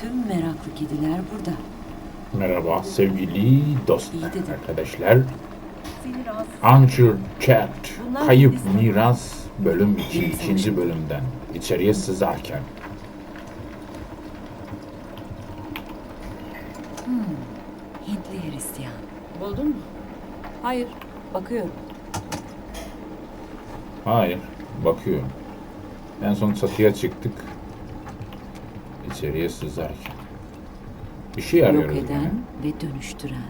Tüm meraklı kediler burada. Merhaba sevgili dostlar, dedim. arkadaşlar. Seni rahatsız Anchor Chat, Bunlar Kayıp Hindistan- Miras bölüm 2, Bilim ikinci bölümden içeriye sızarken. Hintli Hristiyan. Buldun mu? Hayır, bakıyorum. Hayır, bakıyorum. En son çatıya çıktık. İçeriye sızarken. Bir şey Yok arıyoruz eden yine. ve dönüştüren.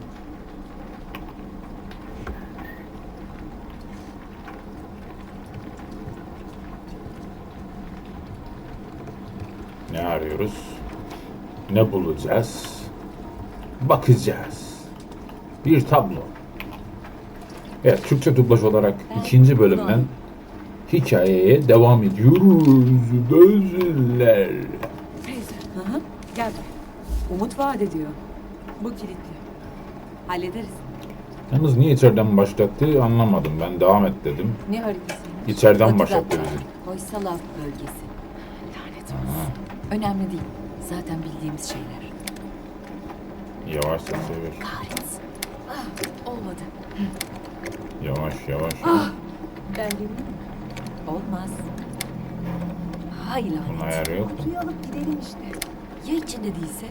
Ne arıyoruz? Ne bulacağız? Bakacağız. Bir tablo. Evet, Türkçe dublaj olarak ikinci bölümden hikayeye devam ediyoruz. Gözler. Gel buraya. Umut vaat ediyor. Bu kilitli. Hallederiz. Yalnız niye içeriden başlattı anlamadım. Ben devam et dedim. Ne haritası? İçeriden başlattı bizi. Hoysala bölgesi. Lanet olsun. Önemli değil. Zaten bildiğimiz şeyler. Yavaş sen. Kahretsin. Ah, olmadı. Yavaş yavaş. Ben geleyim mi? Olmaz. Hay Bunun lanet. ayarı yok. Kutuyu alıp gidelim işte. Ya içinde değilse?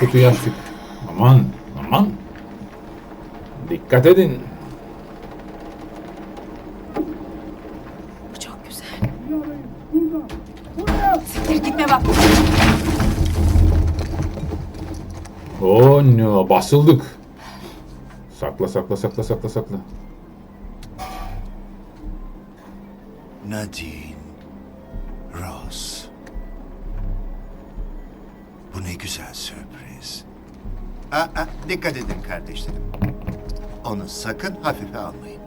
Kutuyu açtık. Aman aman. Dikkat edin. Bu çok güzel. Siktir gitme bak. Oh no basıldık. Sakla sakla sakla sakla sakla. Nadine Ross. Bu ne güzel sürpriz. Aa, dikkat edin kardeşlerim. Onu sakın hafife almayın.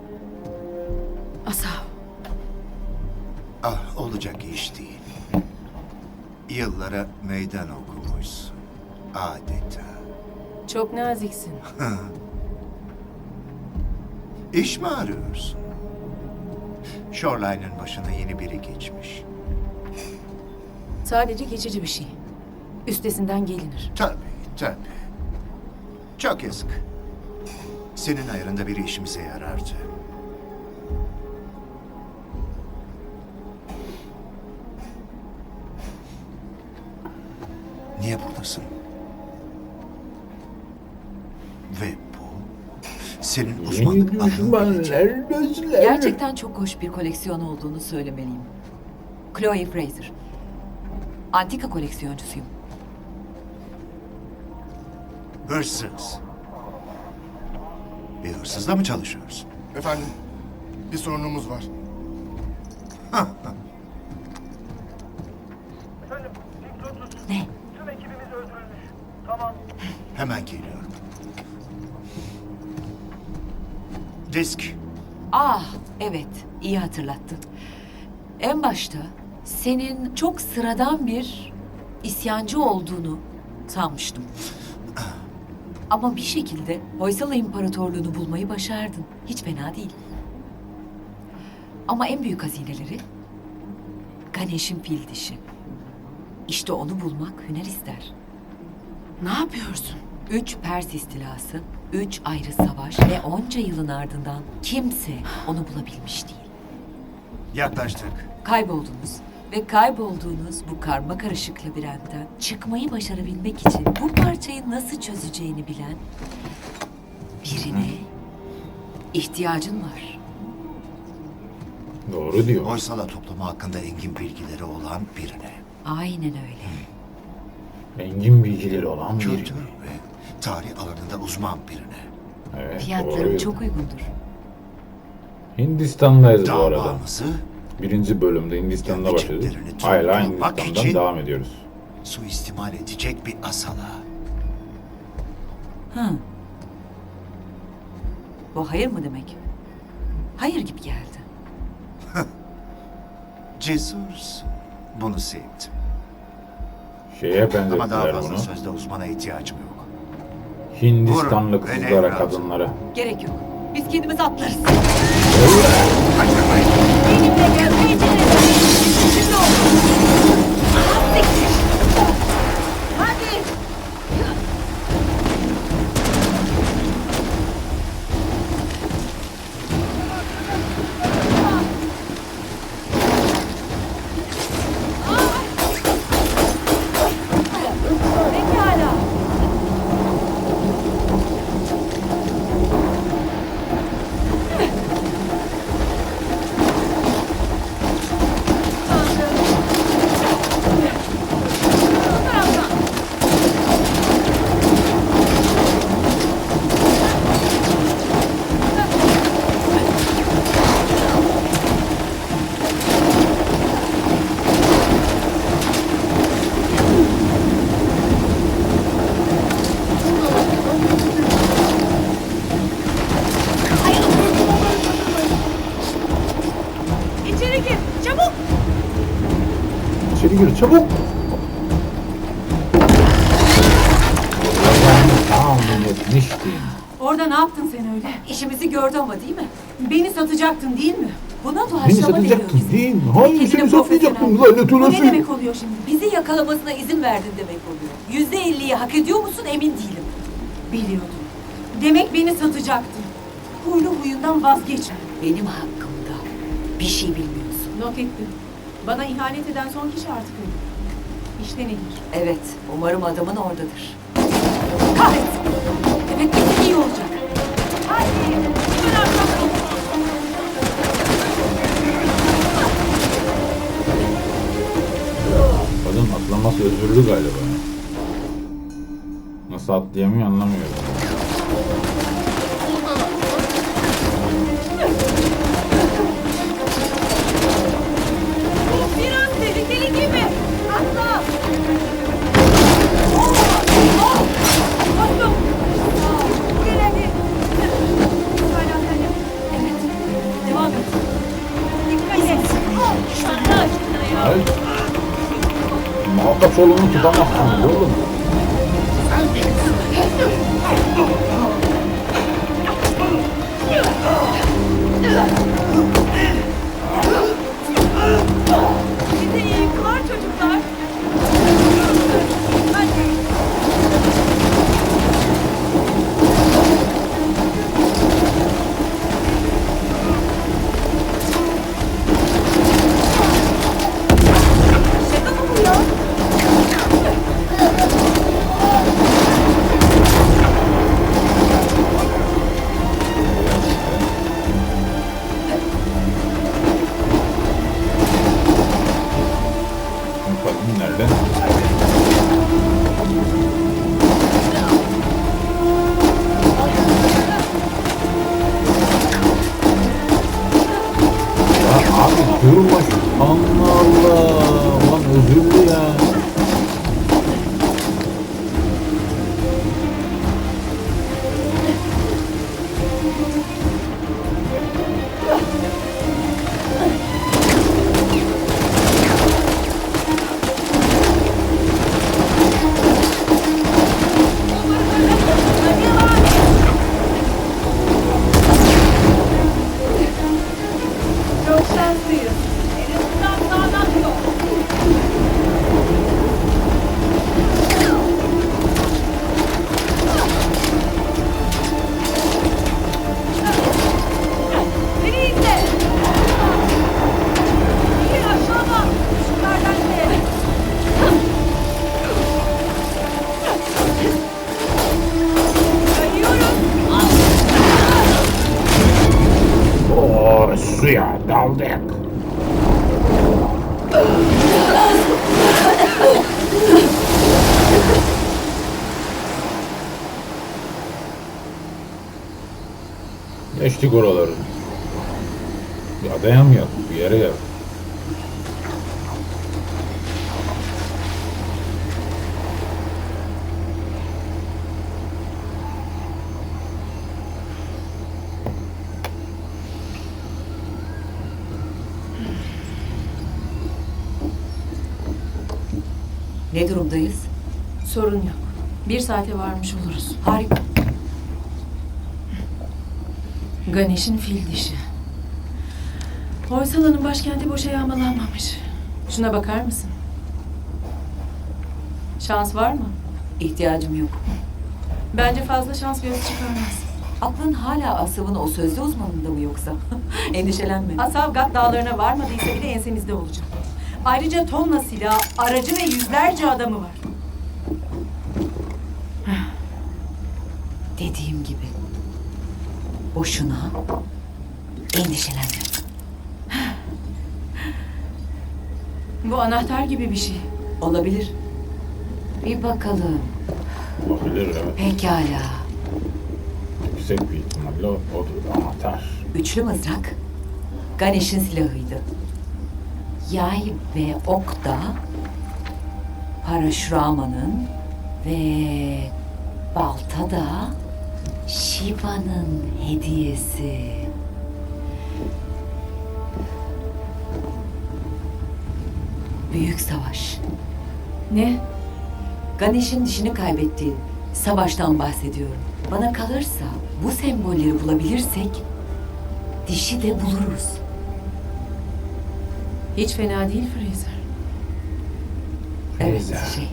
Asav. Ah olacak iş değil. Yıllara meydan okumuşsun. Adeta. Çok naziksin. İş mi arıyorsun? Shoreline'ın başına yeni biri geçmiş. Sadece geçici bir şey. Üstesinden gelinir. Tabii, tabii. Çok yazık. Senin ayarında biri işimize yarardı. Niye buradasın? Ve senin uzmanlık alanın gözler. Gerçekten çok hoş bir koleksiyon olduğunu söylemeliyim. Chloe Fraser. Antika koleksiyoncusuyum. Hırsız. Bir hırsızla mı çalışıyorsun? Efendim, bir sorunumuz var. Ne? Tüm ekibimiz öldürülmüş. Tamam. Hemen geliyorum. Disk. Ah, evet. iyi hatırlattın. En başta senin çok sıradan bir isyancı olduğunu sanmıştım. Ama bir şekilde Hoysala İmparatorluğunu bulmayı başardın. Hiç fena değil. Ama en büyük hazineleri Ganesh'in fil dişi. İşte onu bulmak hüner ister. Ne yapıyorsun? Üç Pers istilası, üç ayrı savaş ve onca yılın ardından kimse onu bulabilmiş değil. Yaklaştık. Kayboldunuz ve kaybolduğunuz bu karma karışık labirentten çıkmayı başarabilmek için bu parçayı nasıl çözeceğini bilen birine ihtiyacın var. Doğru diyor. Oysala toplumu hakkında engin bilgileri olan birine. Aynen öyle. Engin bilgileri olan biri. Kültür ve tarih alanında uzman birine. Evet, Fiyatları doğru. çok uygundur. Hindistan'dayız bu arada. Davamızı Birinci bölümde Hindistan'da başladık. ceplerini Hala Hindistan'dan için- devam ediyoruz. suistimal edecek bir asala. Hı. Bu hayır mı demek? Hayır gibi geldi. Cesursun. Bunu sevdim. Şeye Ama daha benzettiler fazla bunu. sözde uzmana ihtiyacım yok. Hindistanlı kızlara, kadınlara. Gerek yok. Biz kendimiz atlarız. Gir çabuk. Tahmin etmiştim. Orada ne yaptın sen öyle? İşimizi gördü ama değil mi? Beni satacaktın değil mi? Buna Beni doğaçlama deniyor satacaktın değil mi? Hayır seni satmayacaktım. Lanet Bu ne olası. demek oluyor şimdi? Bizi yakalamasına izin verdin demek oluyor. Yüzde elliyi hak ediyor musun emin değilim. Biliyordum. Demek beni satacaktın. Huylu huyundan vazgeçme. Benim hakkımda bir şey bilmiyorsun. Not ettim. Bana ihanet eden son kişi artık öldü. İşte nehir. Evet, umarım adamın oradadır. Kahretsin. Evet, kesin iyi olacak. Hadi. Hemen arkamda. Kadın atlaması özürlü galiba. Nasıl atlayamıyor anlamıyorum. Solunu tutamazsın oğlum. Suya daldık. Geçtik oraları. Bir adaya mı yattık? Bir yere yattık. Ne durumdayız? Sorun yok. Bir saate varmış oluruz. Harika. Ganesh'in fil dişi. Hoysala'nın başkenti boşa yağmalanmamış. Şuna bakar mısın? Şans var mı? İhtiyacım yok. Bence fazla şans göz çıkarmaz. Aklın hala Asav'ın o sözlü uzmanında mı yoksa? Endişelenme. Asavgat dağlarına varmadıysa bile ensemizde olacak. Ayrıca tonla silah, aracı ve yüzlerce adamı var. Dediğim gibi. Boşuna endişelenme. Bu anahtar gibi bir şey. Olabilir. Bir bakalım. Olabilir evet. Pekala. Yüksek bir ihtimalle odur. Anahtar. Üçlü mızrak Ganesh'in silahıydı. Yay ve ok da Parashrama'nın ve balta da Shiva'nın hediyesi. Büyük savaş. Ne? Ganesh'in dişini kaybettiği savaştan bahsediyorum. Bana kalırsa bu sembolleri bulabilirsek dişi de buluruz. Hiç fena değil Fraser. Evet şey.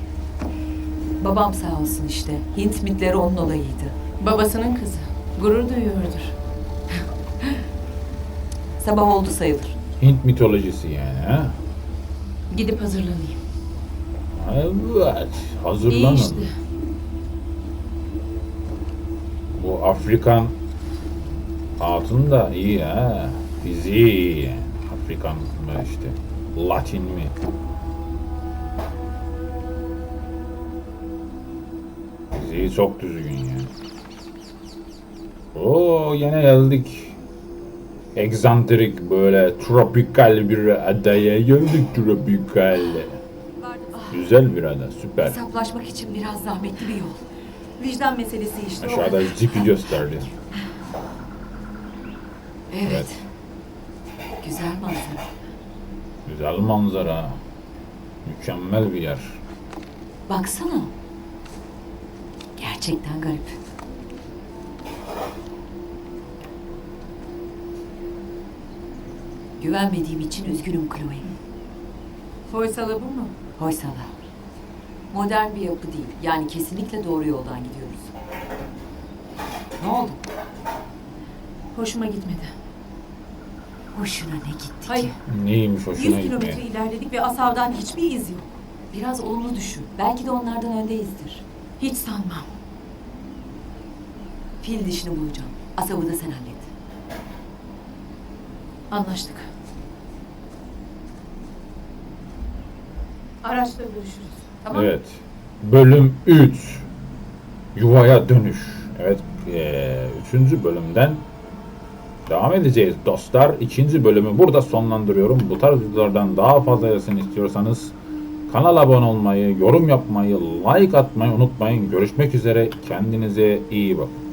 Babam sağ olsun işte. Hint mitleri onun olayıydı. Babasının kızı. Gurur duyuyordur. Sabah oldu sayılır. Hint mitolojisi yani ha? Gidip hazırlanayım. Evet. İyi Hazırlanın. işte. Bu Afrikan hatun da iyi ha. Fiziği iyi. Afrikan mı işte. Latin mi? Fiziği çok düzgün yani. Oo yine geldik. Egzantrik böyle tropikal bir adaya geldik tropikal. Güzel bir ada süper. Hesaplaşmak için biraz zahmetli bir yol. Vicdan meselesi işte. Aşağıda jipi gösterdi. Evet. Evet. Güzel manzara. Güzel manzara. Mükemmel bir yer. Baksana. Gerçekten garip. Güvenmediğim için üzgünüm Chloe. Hoysala bu mu? Hoysala. Modern bir yapı değil. Yani kesinlikle doğru yoldan gidiyoruz. Ne oldu? Hoşuma gitmedi. Hoşuna ne gitti Hayır. ki? Neymiş 100 hoşuna kilometre ilerledik ve Asav'dan hiçbir iz yok. Biraz olumlu düşün. Belki de onlardan öndeyizdir. Hiç sanmam. Fil dişini bulacağım. Asabı da sen hallet. Anlaştık. Araçla görüşürüz. Tamam. Evet. Bölüm 3. Yuvaya dönüş. Evet. eee, üçüncü bölümden devam edeceğiz dostlar. İkinci bölümü burada sonlandırıyorum. Bu tarz videolardan daha fazlasını istiyorsanız kanala abone olmayı, yorum yapmayı, like atmayı unutmayın. Görüşmek üzere. Kendinize iyi bakın.